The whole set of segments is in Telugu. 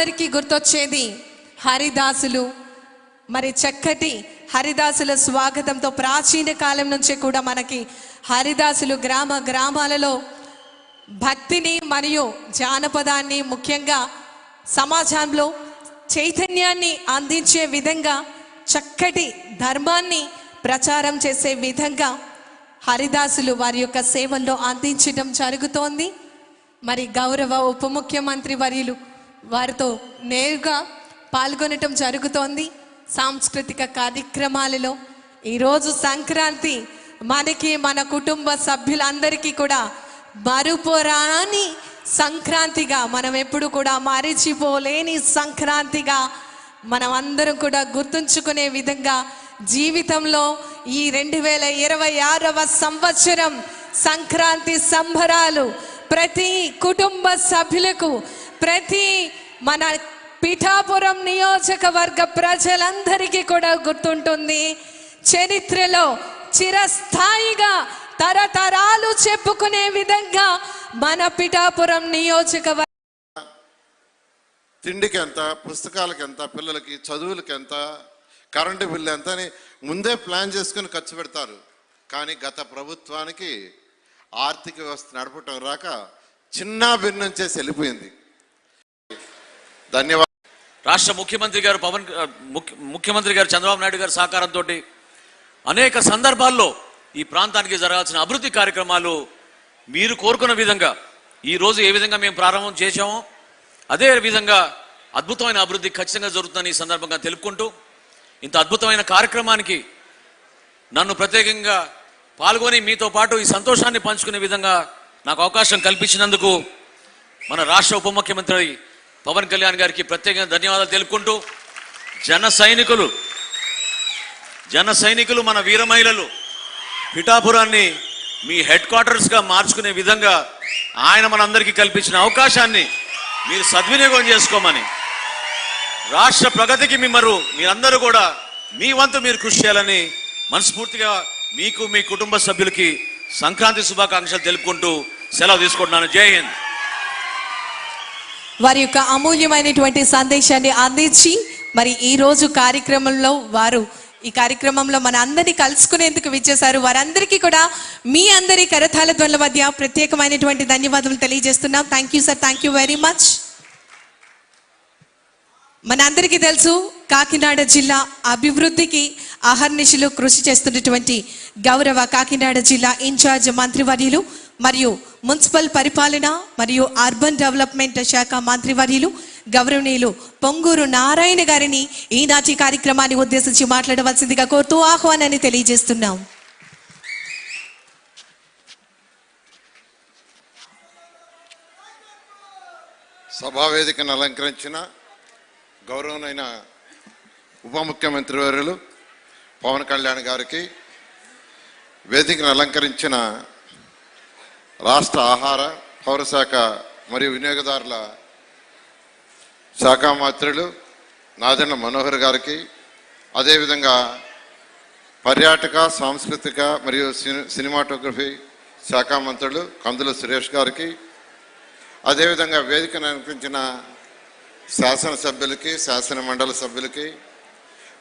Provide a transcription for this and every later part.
మనందరికీ గుర్తొచ్చేది హరిదాసులు. మరి చక్కటి హరిదాసుల స్వాగతంతో ప్రాచీన కాలం నుంచే కూడా మనకి హరిదాసులు గ్రామ గ్రామాలలో భక్తిని మరియు జానపదాన్ని ముఖ్యంగా సమాజంలో చైతన్యాన్ని అందించే విధంగా చక్కటి ధర్మాన్ని ప్రచారం చేసే విధంగా హరిదాసులు వారి యొక్క సేవల్లో అందించడం జరుగుతోంది. మరి గౌరవ ఉప ముఖ్యమంత్రి వర్యులు వారితో నేరుగా పాల్గొనటం జరుగుతోంది. సాంస్కృతిక కార్యక్రమాలలో ఈరోజు సంక్రాంతి మనకి మన కుటుంబ సభ్యులందరికీ కూడా మరుపురాని సంక్రాంతిగా మనం ఎప్పుడు కూడా మరిచిపోలేని సంక్రాంతిగా మనం అందరం కూడా గుర్తుంచుకునే విధంగా జీవితంలో ఈ రెండు వేల ఇరవై ఆరవ సంవత్సరం సంక్రాంతి సంబరాలు ప్రతి కుటుంబ సభ్యులకు ప్రతి మన పిఠాపురం నియోజకవర్గ ప్రజలందరికీ కూడా గుర్తుంటుంది. చరిత్రలో చిరస్థాయిగా తరతరాలు చెప్పుకునే విధంగా మన పిఠాపురం నియోజకవర్గ తిండికి ఎంత పుస్తకాలకి ఎంత పిల్లలకి చదువులకి ఎంత కరెంటు బిల్లు ఎంత అని ముందే ప్లాన్ చేసుకుని ఖర్చు పెడతారు. కానీ గత ప్రభుత్వానికి ఆర్థిక వ్యవస్థ నడపటం రాక చిన్న భిన్నం చేసి వెళ్ళిపోయింది. ధన్యవాదాలు. రాష్ట్ర ముఖ్యమంత్రి గారు పవన్ ముఖ్యమంత్రి గారు చంద్రబాబు నాయుడు గారి సహకారంతో అనేక సందర్భాల్లో ఈ ప్రాంతానికి జరగాల్సిన అభివృద్ధి కార్యక్రమాలు మీరు కోరుకున్న విధంగా ఈరోజు ఏ విధంగా మేము ప్రారంభం చేశామో అదే విధంగా అద్భుతమైన అభివృద్ధి ఖచ్చితంగా జరుగుతుందని ఈ సందర్భంగా తెలుపుకుంటూ ఇంత అద్భుతమైన కార్యక్రమానికి నన్ను ప్రత్యేకంగా పాల్గొని మీతో పాటు ఈ సంతోషాన్ని పంచుకునే విధంగా నాకు అవకాశం కల్పించినందుకు మన రాష్ట్ర ఉప ముఖ్యమంత్రి పవన్ కళ్యాణ్ గారికి ప్రత్యేకంగా ధన్యవాదాలు తెలుపుకుంటూ జన సైనికులు జన సైనికులు మన వీర మహిళలు పిఠాపురాన్ని మీ హెడ్ క్వార్టర్స్గా మార్చుకునే విధంగా ఆయన మనందరికీ కల్పించిన అవకాశాన్ని మీరు సద్వినియోగం చేసుకోమని రాష్ట్ర ప్రగతికి మిమ్మరు మీరందరూ కూడా మీ వంతు మీరు కృషి చేయాలని మనస్ఫూర్తిగా మీకు మీ కుటుంబ సభ్యులకి సంక్రాంతి శుభాకాంక్షలు తెలుపుకుంటూ సెలవు తీసుకుంటున్నాను. జై హింద్. వారి యొక్క అమూల్యమైనటువంటి సందేశాన్ని అందించి మరి ఈ రోజు కార్యక్రమంలో వారు ఈ కార్యక్రమంలో మన అందరినీ కలుసుకునేందుకు విచ్చేశారు. వారందరికీ కూడా మీ అందరి కరతాల ధ్వనుల మధ్య ప్రత్యేకమైనటువంటి ధన్యవాదాలు తెలియజేస్తున్నాం. Thank you sir thank you very much మనందరికీ తెలుసు కాకినాడ జిల్లా అభివృద్ధికి అహర్నిశలు కృషి చేస్తున్నటువంటి గౌరవ కాకినాడ జిల్లా ఇన్ఛార్జ్ మంత్రివర్యులు మరియు మున్సిపల్ పరిపాలన మరియు అర్బన్ డెవలప్మెంట్ శాఖ మంత్రివర్యులు గౌరవనీయులు పొంగూరు నారాయణ గారిని ఈనాటి కార్యక్రమాన్ని ఉద్దేశించి మాట్లాడవలసిందిగా కోరుతూ ఆహ్వానాన్ని తెలియజేస్తున్నాం. సభావేదికను అలంకరించిన గౌరవనైన ఉప ముఖ్యమంత్రి వర్యులు పవన్ కళ్యాణ్ గారికి వేదికను అలంకరించిన రాష్ట్ర ఆహార పౌరశాఖ మరియు వినియోగదారుల శాఖ మంత్రులు నాదెండ్ల మనోహర్ గారికి అదేవిధంగా పర్యాటక సాంస్కృతిక మరియు సిని- సినిమాటోగ్రఫీ శాఖ మంత్రులు కందుల సురేష్ గారికి అదేవిధంగా వేదికను అనిపించిన శాసనసభ్యులకి శాసన మండలి సభ్యులకి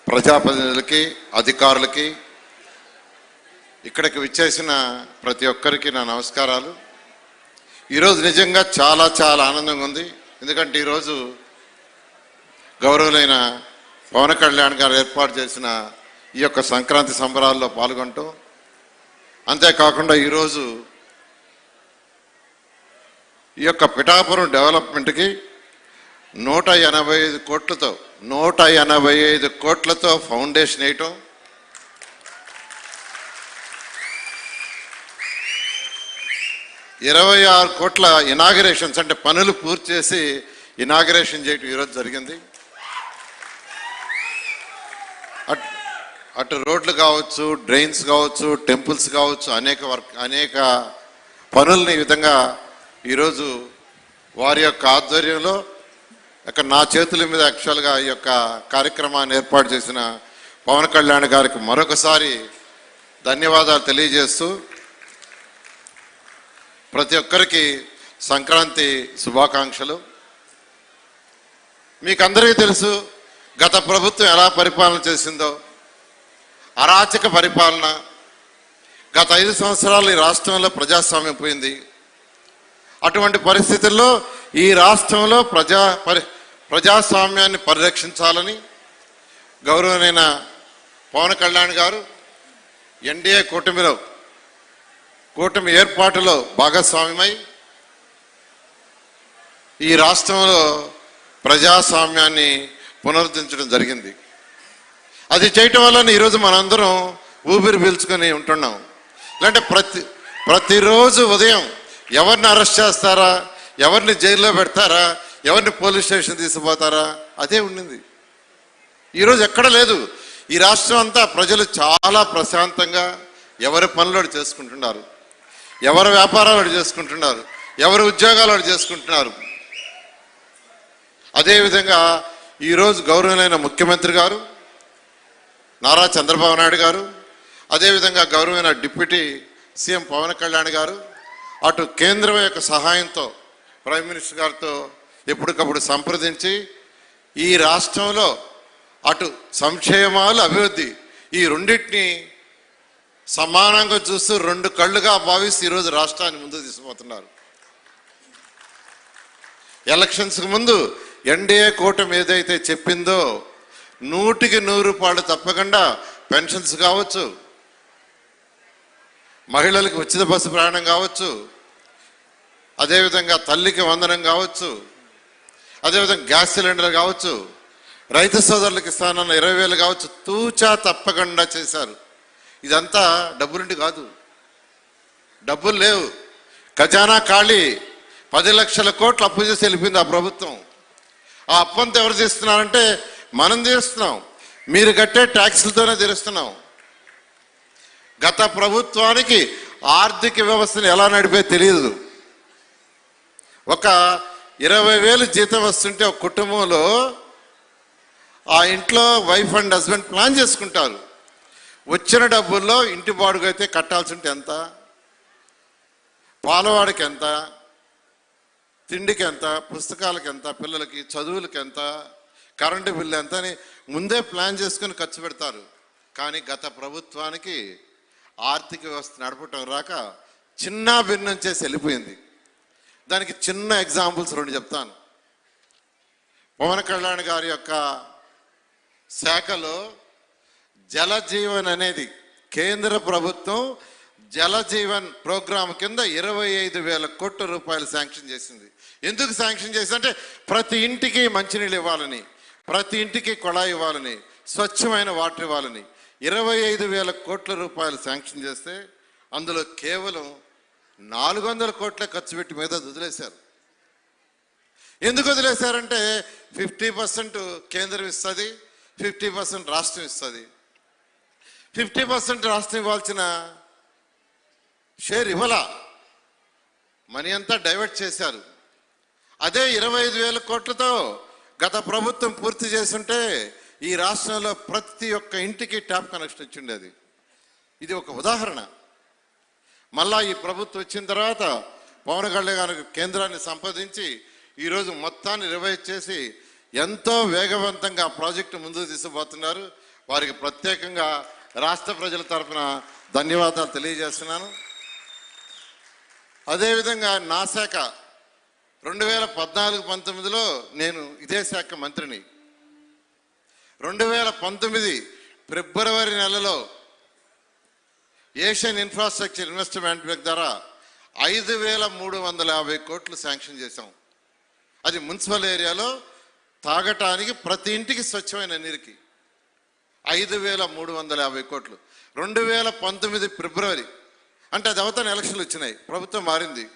ప్రజాప్రతినిధులకి అధికారులకి ఇక్కడికి విచ్చేసిన ప్రతి ఒక్కరికి నా నమస్కారాలు. ఈరోజు నిజంగా చాలా చాలా ఆనందంగా ఉంది. ఎందుకంటే ఈరోజు గౌరవులైన పవన్ కళ్యాణ్ గారు ఏర్పాటు చేసిన ఈ యొక్క సంక్రాంతి సంబరాల్లో పాల్గొంటూ అంతేకాకుండా ఈరోజు ఈ యొక్క పిఠాపురం డెవలప్మెంట్కి నూట ఎనభై ఐదు కోట్లతో నూట ఎనభై ఐదు కోట్లతో ఫౌండేషన్ వేయటం ఇరవై ఆరు కోట్ల ఇనాగరేషన్స్ అంటే పనులు పూర్తి చేసి ఇనాగరేషన్ చేయటం ఈరోజు జరిగింది. అట్- అటు రోడ్లు కావచ్చు డ్రైన్స్ కావచ్చు టెంపుల్స్ కావచ్చు అనేక వర్క్ అనేక పనుల్ని ఈ విధంగా ఈరోజు వారి యొక్క ఆధ్వర్యంలో అక్కడ నా చేతుల మీద యాక్చువల్గా ఈ యొక్క కార్యక్రమాన్ని ఏర్పాటు చేసిన పవన్ కళ్యాణ్ గారికి మరొకసారి ధన్యవాదాలు తెలియజేస్తూ ప్రతి ఒక్కరికి సంక్రాంతి శుభాకాంక్షలు. మీకు అందరికీ తెలుసు గత ప్రభుత్వం ఎలా పరిపాలన చేసిందో. అరాచక పరిపాలన. గత ఐదు సంవత్సరాలు ఈ రాష్ట్రంలో ప్రజాస్వామ్యం పోయింది. అటువంటి పరిస్థితుల్లో ఈ రాష్ట్రంలో ప్రజా పరి ప్రజాస్వామ్యాన్ని పరిరక్షించాలని గౌరవనైన పవన్ కళ్యాణ్ గారు ఎన్డీఏ కూటమిలో కూటమి ఏర్పాటులో భాగస్వామ్యమై ఈ రాష్ట్రంలో ప్రజాస్వామ్యాన్ని పునరుద్ధరించడం జరిగింది. అది చేయటం వల్ల ఈరోజు మనందరం ఊపిరి పీల్చుకొని ఉంటున్నాం. లేదంటే ప్రతి ప్రతిరోజు ఉదయం ఎవరిని అరెస్ట్ చేస్తారా? ఎవరిని జైల్లో పెడతారా? ఎవరిని పోలీస్ స్టేషన్ తీసుకుపోతారా? అదే ఉండింది. ఈరోజు ఎక్కడ లేదు. ఈ రాష్ట్రం అంతా ప్రజలు చాలా ప్రశాంతంగా ఎవరి పనులు చేసుకుంటున్నారు. ఎవరు వ్యాపారాలు వాడు చేసుకుంటున్నారు? ఎవరు ఉద్యోగాలు వాడు చేసుకుంటున్నారు? అదేవిధంగా ఈరోజు గౌరవమైన ముఖ్యమంత్రి గారు నారా చంద్రబాబు నాయుడు గారు అదేవిధంగా గౌరవమైన డిప్యూటీ సీఎం పవన్ కళ్యాణ్ గారు అటు కేంద్రం యొక్క సహాయంతో ప్రైమ్ మినిస్టర్ గారితో ఎప్పటికప్పుడు సంప్రదించి ఈ రాష్ట్రంలో అటు సంక్షేమాలు అభివృద్ధి ఈ రెండింటిని సమానంగా చూస్తూ రెండు కళ్ళుగా భావిస్తూ ఈరోజు రాష్ట్రాన్ని ముందుకు తీసుకుపోతున్నారు. ఎలక్షన్స్కి ముందు ఎన్డీఏ కూటమి ఏదైతే చెప్పిందో నూటికి నూరు పాడు తప్పకుండా పెన్షన్స్ కావచ్చు మహిళలకు ఉచిత బస్సు ప్రయాణం కావచ్చు అదేవిధంగా తల్లికి వందనం కావచ్చు అదేవిధంగా గ్యాస్ సిలిండర్ కావచ్చు రైతు సోదరులకు ఇస్తానన్న ఇరవై వేలు కావచ్చు తూచా తప్పకుండా చేశారు. ఇదంతా డబ్బులుండి కాదు. డబ్బులు లేవు. ఖజానా ఖాళీ. పది లక్షల కోట్లు అప్పు చేసి వెళ్ళిపోయింది ఆ ప్రభుత్వం. ఆ అప్పంతా ఎవరు తీస్తున్నారంటే మనం తీరుస్తున్నాం మీరు కట్టే ట్యాక్సులతోనే తీరుస్తున్నాం గత ప్రభుత్వానికి ఆర్థిక వ్యవస్థను ఎలా నడిపే తెలియదు. ఒక ఇరవై వేలు జీతం వస్తుంటే ఒక కుటుంబంలో ఆ ఇంట్లో వైఫ్ అండ్ హస్బెండ్ ప్లాన్ చేసుకుంటారు. వచ్చిన డబ్బుల్లో ఇంటి బాడుగైతే అయితే ఎంత? పాలవాడికి ఎంత తిండికి ఎంత పుస్తకాలకి ఎంత పిల్లలకి చదువులకి ఎంత కరెంటు బిల్లు ఎంత అని ముందే ప్లాన్ చేసుకుని ఖర్చు పెడతారు. కానీ గత ప్రభుత్వానికి ఆర్థిక వ్యవస్థ నడపటం రాక చిన్న భిన్నం చేసి వెళ్ళిపోయింది. దానికి చిన్న ఎగ్జాంపుల్స్ రెండు చెప్తాను. పవన్ కళ్యాణ్ గారి యొక్క శాఖలో జలజీవన్ అనేది కేంద్ర ప్రభుత్వం జలజీవన్ ప్రోగ్రాం కింద ఇరవై ఐదు వేల కోట్ల రూపాయలు శాంక్షన్ చేసింది. ఎందుకు శాంక్షన్ చేసిందంటే ప్రతి ఇంటికి మంచినీళ్ళు ఇవ్వాలని ప్రతి ఇంటికి కొళాయి ఇవ్వాలని స్వచ్ఛమైన వాటర్ ఇవ్వాలని ఇరవై ఐదు వేల కోట్ల రూపాయలు శాంక్షన్ చేస్తే అందులో కేవలం నాలుగు వందల కోట్ల ఖర్చు పెట్టి మీద వదిలేశారు. ఎందుకు వదిలేశారంటే ఫిఫ్టీ పర్సెంట్ కేంద్రం ఇస్తుంది ఫిఫ్టీ పర్సెంట్ రాష్ట్రం ఇస్తుంది. ఫిఫ్టీ పర్సెంట్ రాష్ట్రం ఇవ్వాల్సిన షేర్ ఇవ్వలా. మనీ అంతా డైవర్ట్ చేశారు. అదే ఇరవై ఐదు వేల కోట్లతో గత ప్రభుత్వం పూర్తి చేస్తుంటే ఈ రాష్ట్రంలో ప్రతి ఒక్క ఇంటికి ట్యాప్ కనెక్షన్ వచ్చిండేది. ఇది ఒక ఉదాహరణ. మళ్ళా ఈ ప్రభుత్వం వచ్చిన తర్వాత పవన్ కళ్యాణ్ గారు కేంద్రాన్ని సంప్రదించి ఈరోజు మొత్తాన్ని రివైజ్ చేసి ఎంతో వేగవంతంగా ఆ ప్రాజెక్టు ముందుకు తీసుకుపోతున్నారు. వారికి ప్రత్యేకంగా రాష్ట్ర ప్రజల తరఫున ధన్యవాదాలు తెలియజేస్తున్నాను. అదేవిధంగా నా శాఖ రెండు వేల పద్నాలుగు పంతొమ్మిదిలో నేను ఇదే శాఖ మంత్రిని. రెండు వేల పంతొమ్మిది ఫిబ్రవరి నెలలో ఏషియన్ ఇన్ఫ్రాస్ట్రక్చర్ ఇన్వెస్ట్మెంట్ బ్యాంక్ ద్వారా ఐదు వేల మూడు వందల యాభై కోట్లు శాంక్షన్ చేశాం. అది మున్సిపల్ ఏరియాలో తాగటానికి ప్రతి ఇంటికి స్వచ్ఛమైన నీరుకి. ఐదు వేల మూడు వందల యాభై కోట్లు. రెండు వేల పంతొమ్మిది ఫిబ్రవరి. అంటే అది అవతల ఎలక్షన్లు వచ్చినాయి. ప్రభుత్వం మారింది.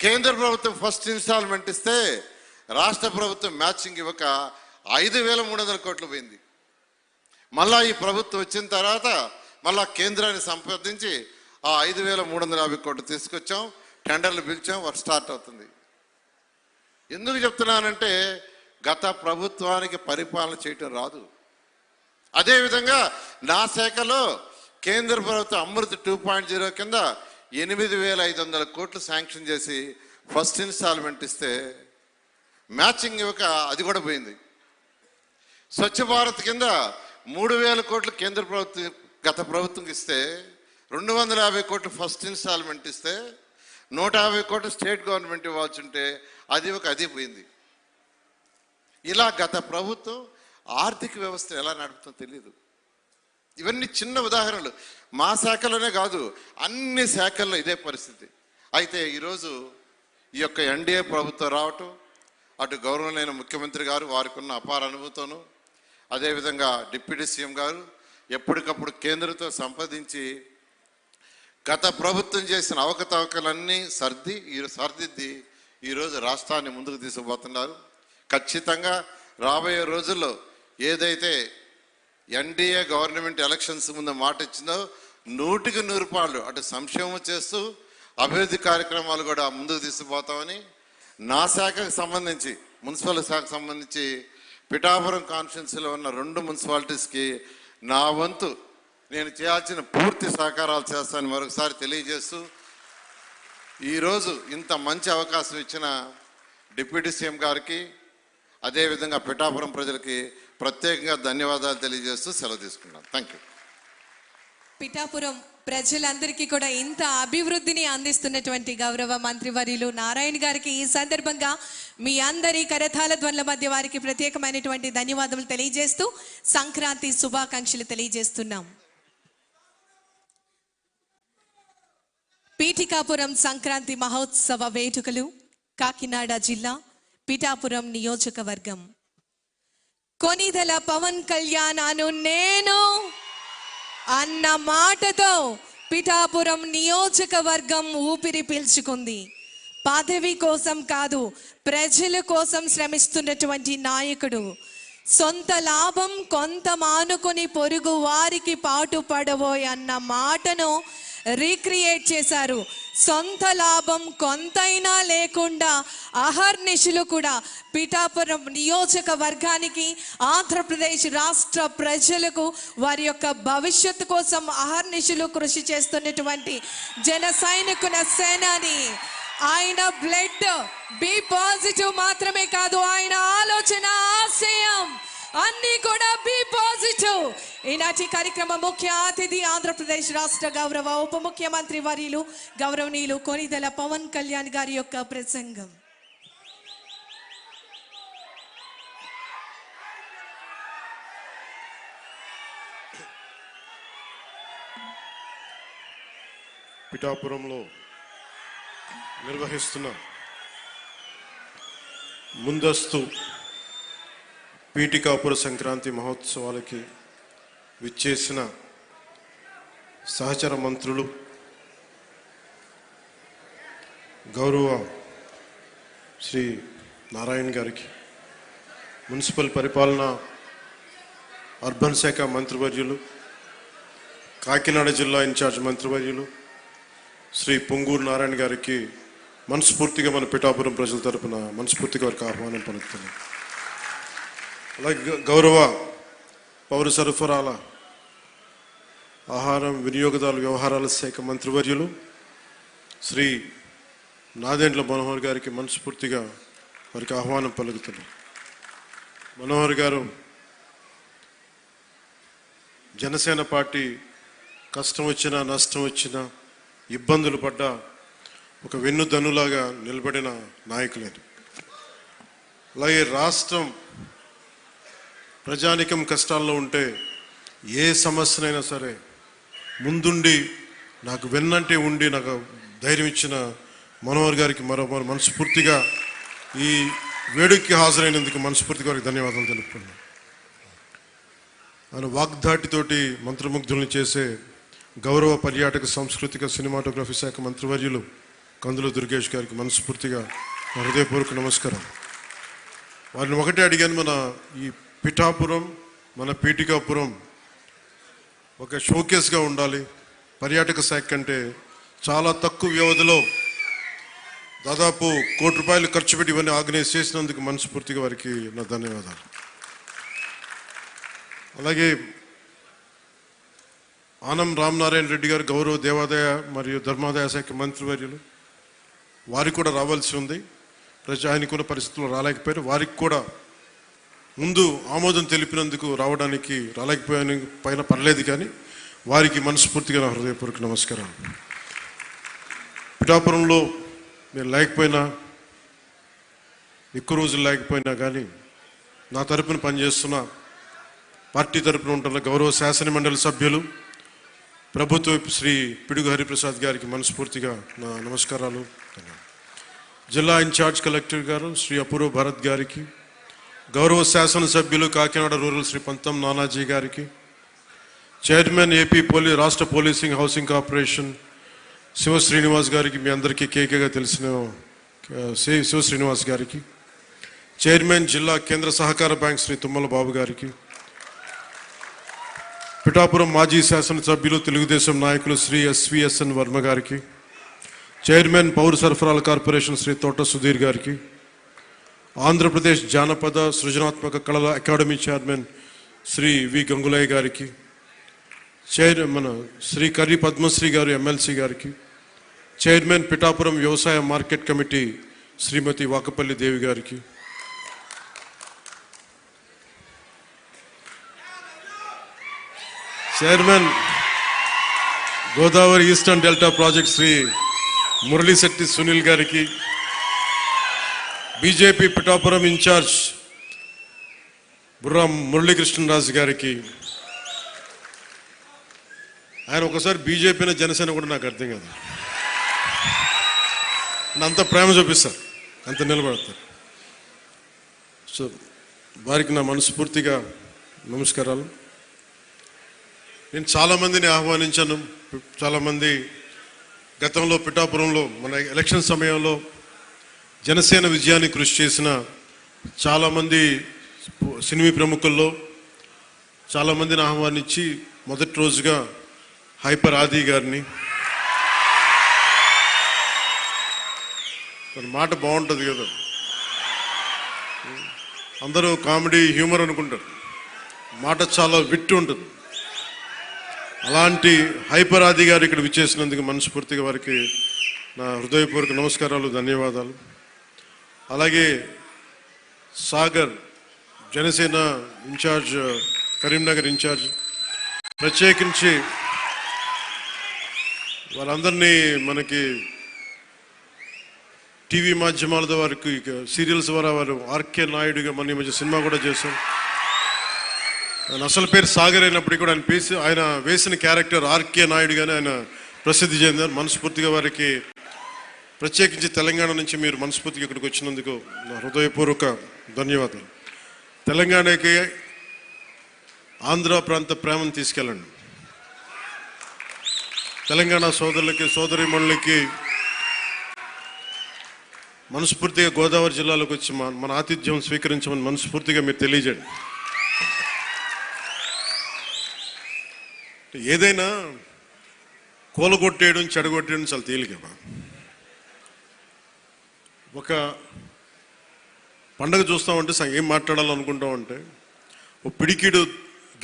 కేంద్ర ప్రభుత్వం ఫస్ట్ ఇన్స్టాల్మెంట్ ఇస్తే రాష్ట్ర ప్రభుత్వం మ్యాచింగ్ ఇవ్వక ఐదు వేల మూడు వందల కోట్లు పోయింది. మళ్ళా ఈ ప్రభుత్వం వచ్చిన తర్వాత మళ్ళా కేంద్రాన్ని సంప్రదించి ఆ ఐదు వేల మూడు వందల యాభై కోట్లు తీసుకొచ్చాం. టెండర్లు పిలిచాం. వర్క్ స్టార్ట్ అవుతుంది. ఎందుకు చెప్తున్నానంటే గత ప్రభుత్వానికి పరిపాలన చేయటం రాదు. అదేవిధంగా నా శాఖలో కేంద్ర ప్రభుత్వం అమృత్ టూ పాయింట్ జీరో కింద ఎనిమిది వేల ఐదు వందల కోట్లు శాంక్షన్ చేసి ఫస్ట్ ఇన్స్టాల్మెంట్ ఇస్తే మ్యాచింగ్ ఇవ్వక అది కూడా పోయింది. స్వచ్ఛ భారత్ కింద మూడు వేల కోట్లు కేంద్ర ప్రభుత్వం గత ప్రభుత్వం ఇస్తే రెండు వందల యాభై కోట్లు ఫస్ట్ ఇన్స్టాల్మెంట్ ఇస్తే నూట యాభై కోట్లు స్టేట్ గవర్నమెంట్ ఇవ్వాల్సి ఉంటే అది ఒక అది పోయింది. ఇలా గత ప్రభుత్వం ఆర్థిక వ్యవస్థ ఎలా నడుపుతుందో తెలియదు ఇవన్నీ చిన్న ఉదాహరణలు. మా శాఖలోనే కాదు అన్ని శాఖల్లో ఇదే పరిస్థితి. అయితే ఈరోజు ఈ యొక్క ఎన్డీఏ ప్రభుత్వం రావటం అటు గౌరవమైన ముఖ్యమంత్రి గారు వారికి ఉన్న అపార అనుభవంతోనూ అదేవిధంగా డిప్యూటీ సీఎం గారు ఎప్పటికప్పుడు కేంద్రంతో సంప్రదించి గత ప్రభుత్వం చేసిన అవకతవకలన్నీ సర్ది ఈ సర్దిద్ది ఈరోజు రాష్ట్రాన్ని ముందుకు తీసుకుపోతున్నారు. ఖచ్చితంగా రాబోయే రోజుల్లో ఏదైతే ఎన్డీఏ గవర్నమెంట్ ఎలక్షన్స్ ముందు మాట ఇచ్చిందో నూటికి నూరు పాళ్ళు అటు సంక్షేమం చేస్తూ అభివృద్ధి కార్యక్రమాలు కూడా ముందుకు తీసుకుపోతామని నా శాఖకు సంబంధించి మున్సిపల్ శాఖకు సంబంధించి పిఠాపురం కాన్స్టిట్యున్సీలో ఉన్న రెండు మున్సిపాలిటీస్కి నా వంతు నేను చేయాల్సిన పూర్తి సహకారాలు చేస్తానని మరొకసారి తెలియజేస్తూ ఈరోజు ఇంత మంచి అవకాశం ఇచ్చిన డిప్యూటీ సీఎం గారికి అదేవిధంగా పిఠాపురం ప్రజలకి ప్రత్యేకంగా ధన్యవాదాలు తెలియజేస్తూ సెలవు తీసుకున్నాను థ్యాంక్ యూ పిఠాపురం ప్రజలందరికీ కూడా ఇంత అభివృద్ధిని అందిస్తున్నటువంటి గౌరవ మంత్రివర్యులు నారాయణ గారికి ఈ సందర్భంగా మీ అందరి కరతాల ధ్వనుల మధ్య వారికి ప్రత్యేకమైనటువంటి ధన్యవాదములు తెలియజేస్తూ సంక్రాంతి శుభాకాంక్షలు తెలియజేస్తున్నాం. పీఠికాపురం సంక్రాంతి మహోత్సవ వేడుకలు కాకినాడ జిల్లా పిఠాపురం నియోజకవర్గం. కొనిదల పవన్ కళ్యాణాను నేను అన్న మాటతో పిఠాపురం నియోజకవర్గం ఊపిరి పీల్చుకుంది. పదవి కోసం కాదు ప్రజల కోసం శ్రమిస్తున్నటువంటి నాయకుడు సొంత లాభం కొంత మానుకొని పొరుగు వారికి పాటు పడబోయ్ అన్న మాటను రీక్రియేట్ చేశారు. సొంత లాభం కొంతైనా లేకుండా అహర్నిశులు కూడా పిఠాపురం నియోజకవర్గానికి ఆంధ్రప్రదేశ్ రాష్ట్ర ప్రజలకు వారి యొక్క భవిష్యత్తు కోసం అహర్నిశులు కృషి చేస్తున్నటువంటి జన సైనికుల సేనాని. ఆయన బ్లడ్ బి పాజిటివ్ మాత్రమే కాదు ఆయన ఆలోచన ఆశయం. అన్ని కూడా బి పాజిటివ్ ఈనాటి కార్యక్రమ ముఖ్య అతిథి ఆంధ్రప్రదేశ్ రాష్ట్ర గౌరవ ఉప ముఖ్యమంత్రి వర్యులు గౌరవనీయులు కొనిదల పవన్ కళ్యాణ్ గారి యొక్క ప్రసంగం. పిఠాపురంలో నిర్వహిస్తున్న ముందస్తు పీఠికాపుర సంక్రాంతి మహోత్సవాలకి విచ్చేసిన సహచర మంత్రులు గౌరవ శ్రీ నారాయణ గారికి మున్సిపల్ పరిపాలన అర్బన్ శాఖ మంత్రివర్యులు కాకినాడ జిల్లా ఇన్ఛార్జ్ మంత్రివర్యులు శ్రీ పొంగూరు నారాయణ గారికి మనస్ఫూర్తిగా మన పిఠాపురం ప్రజల తరపున మనస్ఫూర్తిగా వారికి ఆహ్వానం పలుకుతున్నాం. అలాగే గ- గౌరవ పౌర సరఫరాల ఆహారం వినియోగదారుల వ్యవహారాల శాఖ మంత్రివర్యులు శ్రీ నాదెండ్ల మనోహర్ గారికి మనస్ఫూర్తిగా వారికి ఆహ్వానం పలుకుతున్నాం. మనోహర్ గారు జనసేన పార్టీ కష్టం వచ్చినా నష్టం వచ్చినా ఇబ్బందులు పడ్డ ఒక వెన్నుదన్నులాగా నిలబడిన నాయకులేదు అలాగే రాష్ట్రం ప్రజానికం కష్టాల్లో ఉంటే ఏ సమస్యనైనా సరే ముందుండి నాకు వెన్నంటే ఉండి నాకు ధైర్యం ఇచ్చిన మనోహర్ గారికి మరో మరో మనస్ఫూర్తిగా ఈ వేడుకకి హాజరైనందుకు మనస్ఫూర్తిగా వారికి ధన్యవాదాలు తెలుపుకున్నాను ఆయన వాగ్దాటితోటి మంత్రముగ్ధుల్ని చేసే గౌరవ పర్యాటక సాంస్కృతిక సినిమాటోగ్రఫీ శాఖ మంత్రివర్యులు కందుల దుర్గేష్ గారికి మనస్ఫూర్తిగా హృదయపూర్వక నమస్కారం. వారిని ఒకటే అడిగాను మన ఈ పిఠాపురం మన పీఠికాపురం ఒక షోకేస్గా ఉండాలి. పర్యాటక శాఖ కంటే చాలా తక్కువ వ్యవధిలో దాదాపు కోటి రూపాయలు ఖర్చు పెట్టి ఇవన్నీ ఆర్గనైజ్ చేసినందుకు మనస్ఫూర్తిగా వారికి నా ధన్యవాదాలు. అలాగే ఆనం రామనారాయణ రెడ్డి గారు గౌరవ దేవాదాయ మరియు ధర్మాదాయ శాఖ మంత్రివర్యులు వారికి కూడా రావాల్సి ఉంది. ప్రజ ఆయనకున్న పరిస్థితుల్లో రాలేకపోయారు. వారికి కూడా ముందు ఆమోదం తెలిపినందుకు రావడానికి రాలేకపోయాను పైన పర్లేదు కానీ వారికి మనస్ఫూర్తిగా నా హృదయపూర్వక నమస్కారం పిఠాపురంలో నేను లేకపోయినా ఎక్కువ రోజులు లేకపోయినా కానీ నా తరపున పనిచేస్తున్న పార్టీ తరపున ఉంటున్న గౌరవ శాసన మండలి సభ్యులు ప్రభుత్వ శ్రీ పిడుగు హరిప్రసాద్ గారికి మనస్ఫూర్తిగా నా నమస్కారాలు. జిల్లా ఇన్ఛార్జ్ కలెక్టర్ గారు శ్రీ అపూర్వ భరత్ గారికి గౌరవ శాసనసభ్యులు కాకినాడ రూరల్ శ్రీ పంతం నానాజీ గారికి చైర్మన్ ఏపీ పోలీ రాష్ట్ర policing housing corporation Shiva Srinivas గారికి మీ అందరికీ కేకేగా తెలిసిన ఆ, శ్రీ శివ శ్రీనివాస్ గారికి చైర్మన్ జిల్లా కేంద్ర సహకార బ్యాంక్ శ్రీ తుమ్మల బాబు గారికి పిఠాపురం మాజీ శాసనసభ్యులు తెలుగుదేశం నాయకులు శ్రీ ఎస్విఎస్ఎన్ వర్మ గారికి చైర్మన్ పౌర సరఫరాల కార్పొరేషన్ శ్రీ తోట సుధీర్ గారికి ఆంధ్రప్రదేశ్ జానపద సృజనాత్మక కళల academy chairman Shri V. Gangulayya గారికి చైర్ మన శ్రీ కర్రీ పద్మశ్రీ గారు ఎమ్మెల్సీ గారికి చైర్మన్ పిఠాపురం వ్యవసాయ మార్కెట్ కమిటీ శ్రీమతి వాకపల్లి దేవి గారికి. Chairman Godavari eastern delta project Shri Muralishetti Sunil గారికి బీజేపీ పిఠాపురం ఇన్ఛార్జ్ బుర్రా మురళీకృష్ణరాజు గారికి. ఆయన ఒకసారి బీజేపీని జనసేన కూడా నాకు అర్థం కాదు. అంత ప్రేమ చూపిస్తారు. అంత నిలబడతారు. సో వారికి నా మనస్ఫూర్తిగా నమస్కారాలు. నేను చాలామందిని ఆహ్వానించాను. చాలామంది గతంలో పిఠాపురంలో మన ఎలక్షన్ సమయంలో జనసేన విజయాన్ని కృషి చేసిన చాలామంది సినిమీ ప్రముఖుల్లో చాలామందిని ఆహ్వానించి మొదటి రోజుగా హైపర్ ఆది గారిని. మాట బాగుంటుంది కదా. అందరూ కామెడీ హ్యూమర్ అనుకుంటారు. మాట చాలా విట్టు ఉంటుంది. అలాంటి హైపర్ ఆది గారు ఇక్కడ విచ్చేసినందుకు మనస్ఫూర్తిగా వారికి నా హృదయపూర్వక నమస్కారాలు ధన్యవాదాలు. అలాగే సాగర్ జనసేన ఇన్ఛార్జ్ కరీంనగర్ ఇన్ఛార్జ్ ప్రత్యేకించి వాళ్ళందరినీ మనకి టీవీ మాధ్యమాల ద్వారా సీరియల్స్ ద్వారా వారు ఆర్కే నాయుడుగా మన మధ్య సినిమా కూడా చేశాం ఆయన అసలు పేరు సాగర్ అయినప్పటికీ కూడా ఆయన పేసి ఆయన వేసిన క్యారెక్టర్ ఆర్కే నాయుడుగానే ఆయన ప్రసిద్ధి చెందారు. మనస్ఫూర్తిగా వారికి ప్రత్యేకించి తెలంగాణ నుంచి మీరు మనస్ఫూర్తిగా ఇక్కడికి వచ్చినందుకు నా హృదయపూర్వక ధన్యవాదాలు. తెలంగాణకి ఆంధ్ర ప్రాంత ప్రేమను తీసుకెళ్ళండి. తెలంగాణ సోదరులకి సోదరిమణులకి మనస్ఫూర్తిగా గోదావరి జిల్లాలోకి వచ్చి మన మన ఆతిథ్యం స్వీకరించమని మనస్ఫూర్తిగా మీరు తెలియజేయండి. ఏదైనా కూలగొట్టేయడం చెడగొట్టేయడం చాలా తేలికమా ఒక పండగ చూస్తామంటే స- ఏం మాట్లాడాలనుకుంటామంటే ఓ పిడికిడు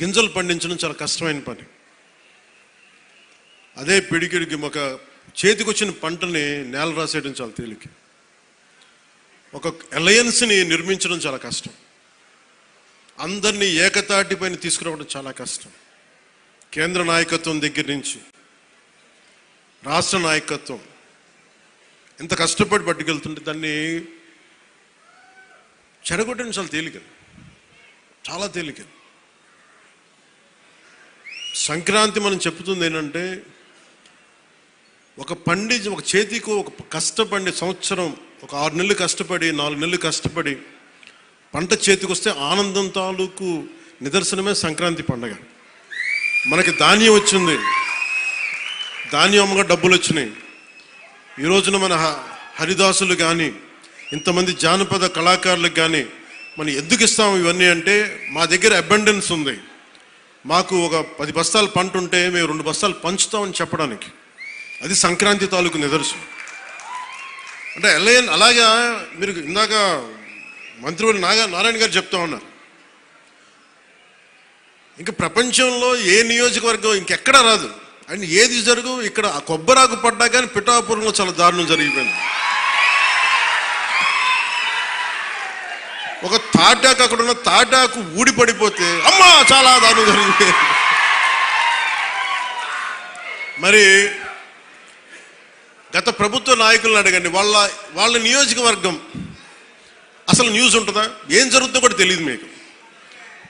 గింజలు పండించడం చాలా కష్టమైన పని. అదే పిడికిడికి ఒక చేతికొచ్చిన పంటని నేల రాసేయడం చాలా తేలిక. ఒక అలయన్స్ని నిర్మించడం చాలా కష్టం. అందరినీ ఏకతాటిపైన తీసుకురావడం చాలా కష్టం. కేంద్ర నాయకత్వం దగ్గర నుంచి రాష్ట్ర నాయకత్వం ఎంత కష్టపడి పట్టుకెళ్తుంటే దాన్ని చెడగొట్టడం చాలా తేలిక. చాలా తేలిక. సంక్రాంతి మనం చెప్తుంది ఏంటంటే ఒక పండి ఒక చేతికి ఒక కష్టపడి సంవత్సరం ఒక ఆరు నెలలు కష్టపడి నాలుగు నెలలు కష్టపడి పంట చేతికి వస్తే ఆనందం తాలూకు నిదర్శనమే సంక్రాంతి పండగ. మనకి ధాన్యం వచ్చింది. ధాన్యం అమ్మగా డబ్బులు వచ్చినాయి. ఈ రోజున మన హ- హరిదాసులు కానీ ఇంతమంది జానపద కళాకారులకు కానీ మనం ఎందుకు ఇస్తాం ఇవన్నీ అంటే మా దగ్గర అబండెన్స్ ఉంది. మాకు ఒక పది బస్తాలు పంట ఉంటే మేము రెండు బస్తాలు పంచుతామని చెప్పడానికి. అది సంక్రాంతి తాలూకు నిదర్శనం. అంటే ఎల్ఐఎన్ అలాగా మీరు ఇందాక మంత్రివర్యులు నాగా నారాయణ గారు చెప్తా ఉన్నారు. ఇంకా ప్రపంచంలో ఏ నియోజకవర్గం ఇంకెక్కడా రాదు. అండ్ ఏది జరుగు ఇక్కడ కొబ్బరాకు పడ్డా కానీ పిఠాపురంలో చాలా దారుణం జరిగిపోయింది. ఒక తాటాకు అక్కడ ఉన్న తాటాకు ఊడి పడిపోతే అమ్మా చాలా దారుణం జరిగింది. మరి గత ప్రభుత్వ నాయకులను అడగండి వాళ్ళ వాళ్ళ నియోజకవర్గం అసలు న్యూస్ ఉంటుందా? ఏం జరుగుతుందో కూడా తెలియదు మీకు.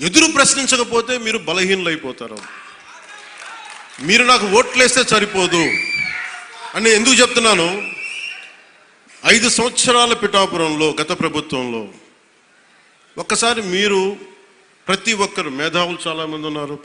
ఎదురు ప్రశ్నించకపోతే మీరు బలహీనులైపోతారు. మీరు నాకు ఓట్లేస్తే సరిపోదు అని ఎందుకు చెప్తున్నాను? ఐదు సంవత్సరాల పిఠాపురంలో గత ప్రభుత్వంలో ఒక్కసారి మీరు ప్రతి ఒక్కరు మేధావులు చాలామంది ఉన్నారు.